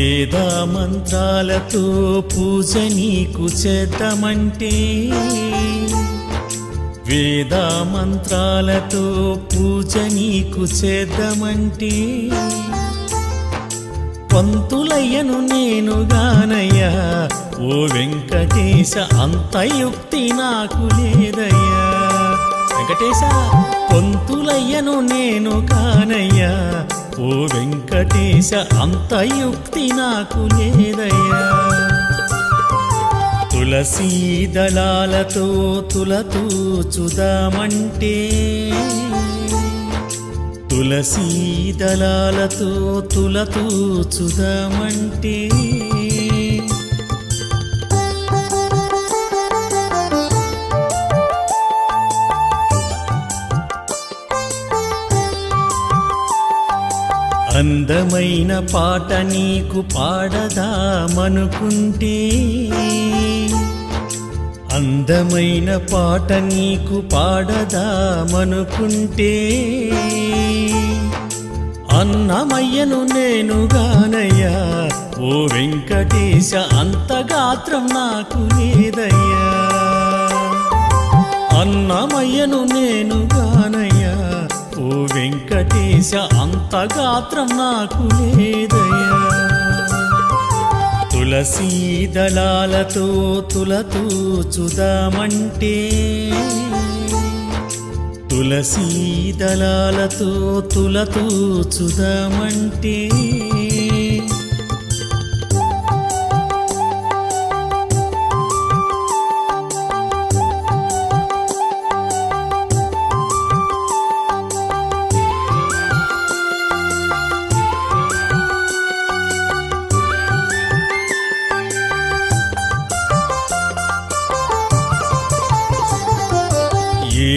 వేద మంత్రాలతో పూజ నీకు చేద్దామంటే వేద మంత్రాలతో పూజ నీకు చేద్దామంటే పంతులయ్యను నేను గానయ్యా ఓ వెంకటేశ అంత యుక్తి నాకు లేదయ్యా. వెంకటేశ పొంతులయ్యను నేను కానయ్యా. ఓ వెంకటేశ అంత యుక్తి నాకు లేదయ్యా. తులసీ దళాలతో తులతూ చుదామంటే తులసీ దళాలతో తులతూ చుదామంటే అందమైన పాట నీకు పాడదామనుకుంటే అందమైన పాట నీకు పాడదామనుకుంటే అన్నమయ్యను నేను గానయ్యా ఓ వెంకటేశ అంత గాత్రం నాకు లేదయ్యా. అన్నమయ్యను నేను గా వెంకటేశ అంత గాత్రం నాకు లేదయ్యా. తులసీ దళాలతో తులతూ చుదామంటే తులసీ దళాలతో తులతూ చుదామంటే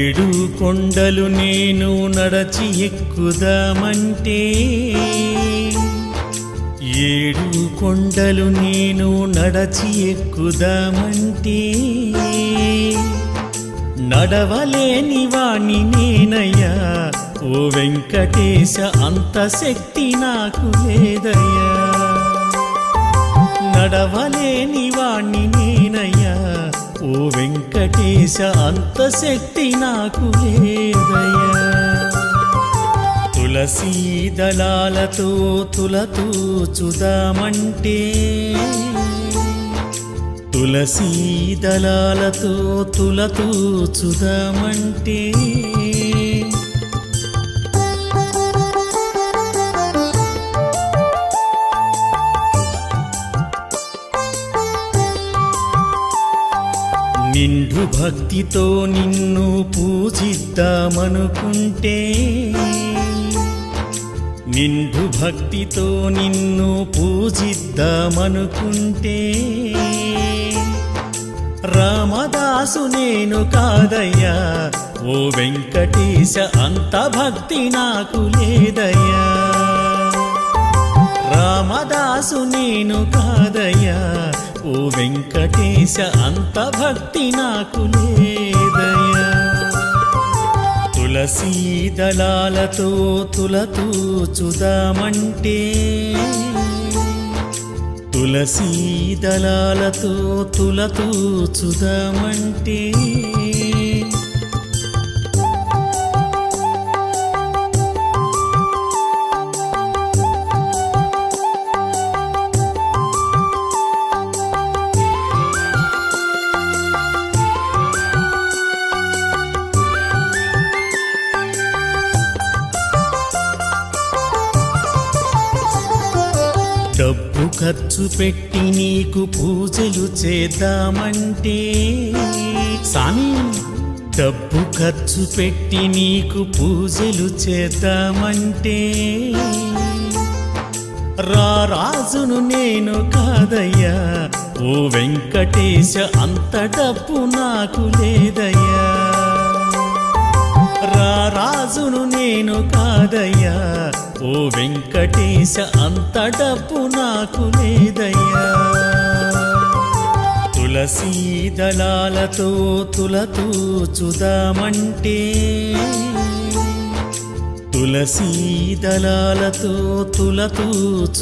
ఏడు కొండలు నేను నడచి ఎక్కుదామంటే ఏడు కొండలు నేను నడచి ఎక్కుదామంటే నడవలేని వాణ్ణి నేనయ్యా ఓ వెంకటేశ అంత శక్తి నాకు లేదయ్యా. నడవలేని వాణ్ణి ఓ వెంకటేశ అంత శక్తి నాకు లేదయ్యా. తులసీ దళాలతో తులతూ చుదామంటే తులసీ దళాలతో తులతూ చుదామంటే భక్తితో నిన్ను పూజిద్దామనుకుంటే నిండు భక్తితో నిన్ను పూజిద్దామనుకుంటే రామదాసు నేను కాదయ్యా ఓ వెంకటేశ అంత భక్తి నాకు లేదయ్యా. రామదాసు నేను కాదయ్యా ఓ వెంకటేశ అంత భక్తి నాకు లేదయా తులసీ దళాలతో తులతూ చుదామంటే తులసీ దళాలతో తులతూ చుదామంటే డబ్బు ఖర్చు పెట్టి నీకు పూజలు చేద్దామంటే. సామి డబ్బు ఖర్చు పెట్టి నీకు పూజలు చేద్దామంటే. రా రాజును నేను కాదయ్యా ఓ వెంకటేశ అంత డబ్బు నాకు లేదయ్యా. రాజును నేను కాదయ్యా. ఓ వెంకటేశ అంత డబ్బు నాకు లేదయ్యా. తులసీ దళాలతో తులతూచుదామంటే తులసీ దళాలతో తులతూచుదామంటే